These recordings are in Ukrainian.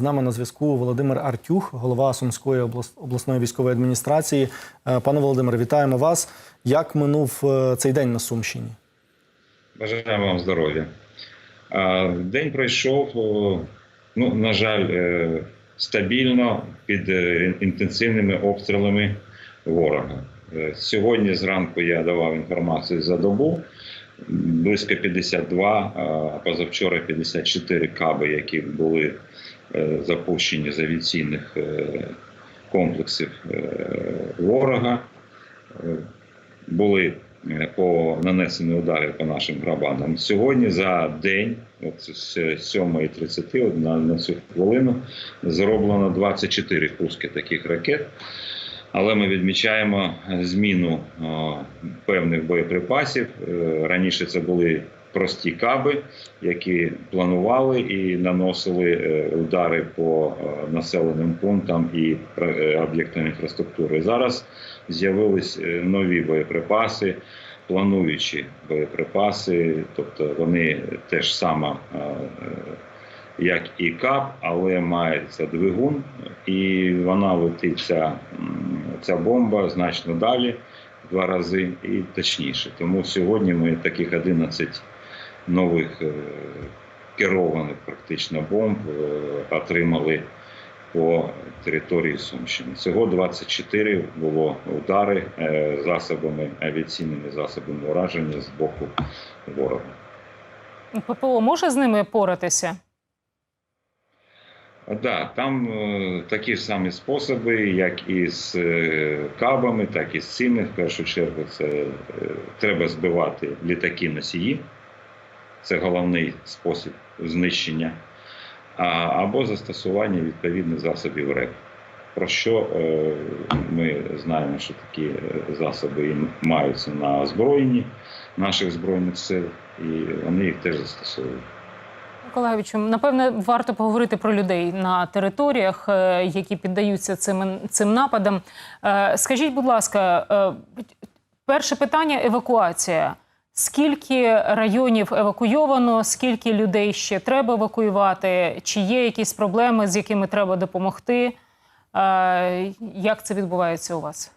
З нами на зв'язку Володимир Артюх, голова Сумської обласної військової адміністрації. Е, Пане Володимире, вітаємо вас. Як минув е, цей день на Сумщині? Бажаємо вам здоров'я. День пройшов, ну, на жаль, е, стабільно під інтенсивними обстрілами ворога. Сьогодні зранку я давав інформацію за добу. Близько 52, а позавчора 54 каби, які були е, запущені з авіаційних е, комплексів е, ворога. Були по нанесені удари по нашим грабанам. Сьогодні за день, от з 7.30 от на, на цю хвилину, зроблено 24 пуски таких ракет. Але ми відмічаємо зміну о, певних боєприпасів. Раніше це були прості каби, які планували і наносили е, удари по е, населеним пунктам і е, об'єктам інфраструктури. Зараз з'явились нові боєприпаси, плануючі боєприпаси, тобто вони теж саме. е, Як і КАП, але мається двигун, і вона летить ця, ця бомба значно далі, два рази і точніше. Тому сьогодні ми таких 11 нових е, керованих практично бомб е, отримали по території Сумщини. Всього 24 було удари е, засобами авіаційними засобами ураження з боку ворога. ППО може з ними поратися? Да, там такі ж самі способи, як і з кабами, так і з цими. В першу чергу це треба збивати літаки носії. Це головний спосіб знищення, або застосування відповідних засобів РЕП. Про що е, ми знаємо, що такі е, засоби маються на озброєнні наших збройних сил, і вони їх теж застосовують. Миколаївичу, напевне, варто поговорити про людей на територіях, е, які піддаються цим, цим нападам. Скажіть, будь ласка, перше питання евакуація. Скільки районів евакуйовано, скільки людей ще треба евакуювати? Чи є якісь проблеми, з якими треба допомогти? Е, Як це відбувається у вас?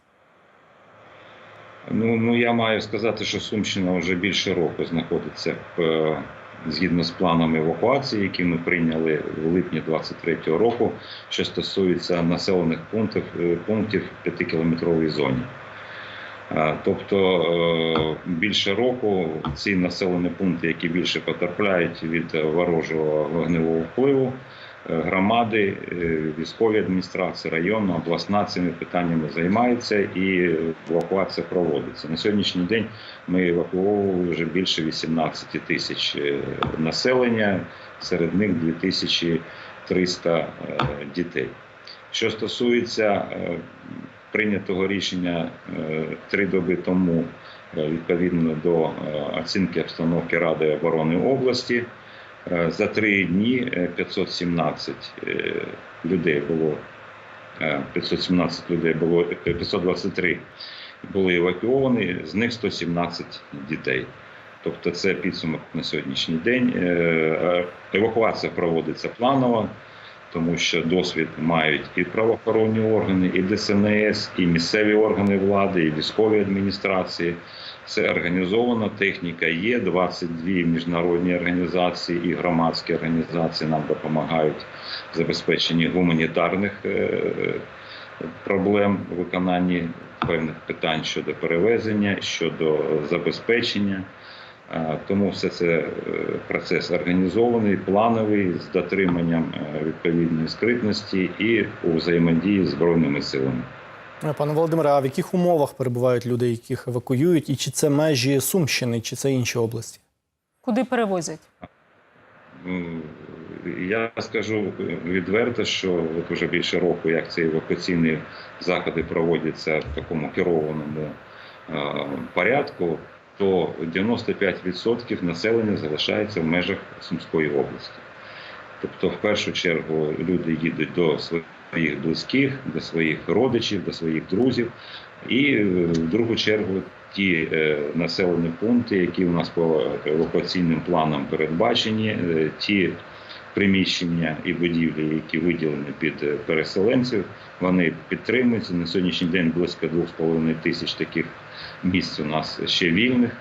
Ну, ну я маю сказати, що Сумщина вже більше року знаходиться в, е, згідно з планом евакуації, які ми прийняли в липні 23-го року, що стосується населених пунктів, е, пунктів в 5-кілометровій зоні. Тобто е, більше року ці населені пункти, які більше потерпляють від ворожого вогневого впливу, е, громади, е, військові адміністрації, районна, обласна цими питаннями займаються і евакуація проводиться. На сьогоднішній день ми евакуовували вже більше 18 тисяч населення, серед них 2300 е, дітей. Що стосується прийнятого рішення е, три доби тому е, відповідно до е, оцінки обстановки Ради оборони області. За три дні е, 517 е, людей було е, 517 людей було е, 523 були евакуовані, з них 117 дітей. Тобто це підсумок на сьогоднішній день. Евакуація проводиться планово, тому що досвід мають і правоохоронні органи, і ДСНС, і місцеві органи влади, і військові адміністрації. Це організовано, техніка є. 22 міжнародні організації і громадські організації нам допомагають в забезпеченні гуманітарних е, проблем виконанні певних питань щодо перевезення, щодо забезпечення. Е, Тому все це е, процес організований, плановий, з дотриманням е, відповідної скритності і у взаємодії з збройними силами. Е, Пане Володимире, а в яких умовах перебувають люди, яких евакуюють, і чи це межі Сумщини, чи це інші області? Куди перевозять? Я скажу відверто, що от уже більше року, як ці евакуаційні заходи проводяться в такому керованому е, порядку, то 95% населення залишається в межах Сумської області. Тобто, в першу чергу, люди їдуть до своїх близьких, до своїх родичів, до своїх друзів, і е, в другу чергу ті е, населені пункти, які у нас по евакуаційним планам передбачені, е, ті приміщення і будівлі, які виділені під переселенців. Вони підтримуються на сьогоднішній день близько 2,5 тисяч таких місць у нас ще вільних.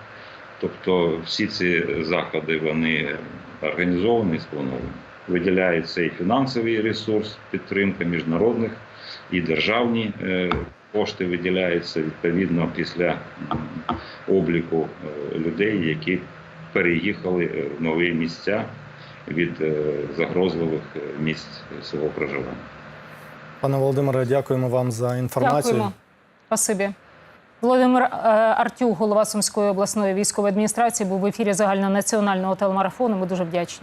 Тобто всі ці заходи вони організовані і сплановані. Виділяється і фінансовий ресурс, підтримка міжнародних і державні е, кошти виділяються відповідно після обліку е, людей, які переїхали е, в нові місця від загрозливих місць свого проживання. Пане Володимире, дякуємо вам за інформацію. Дякуємо. Спасибі. Володимир Артюк, голова Сумської обласної військової адміністрації, був в ефірі загальнонаціонального телемарафону. Ми дуже вдячні.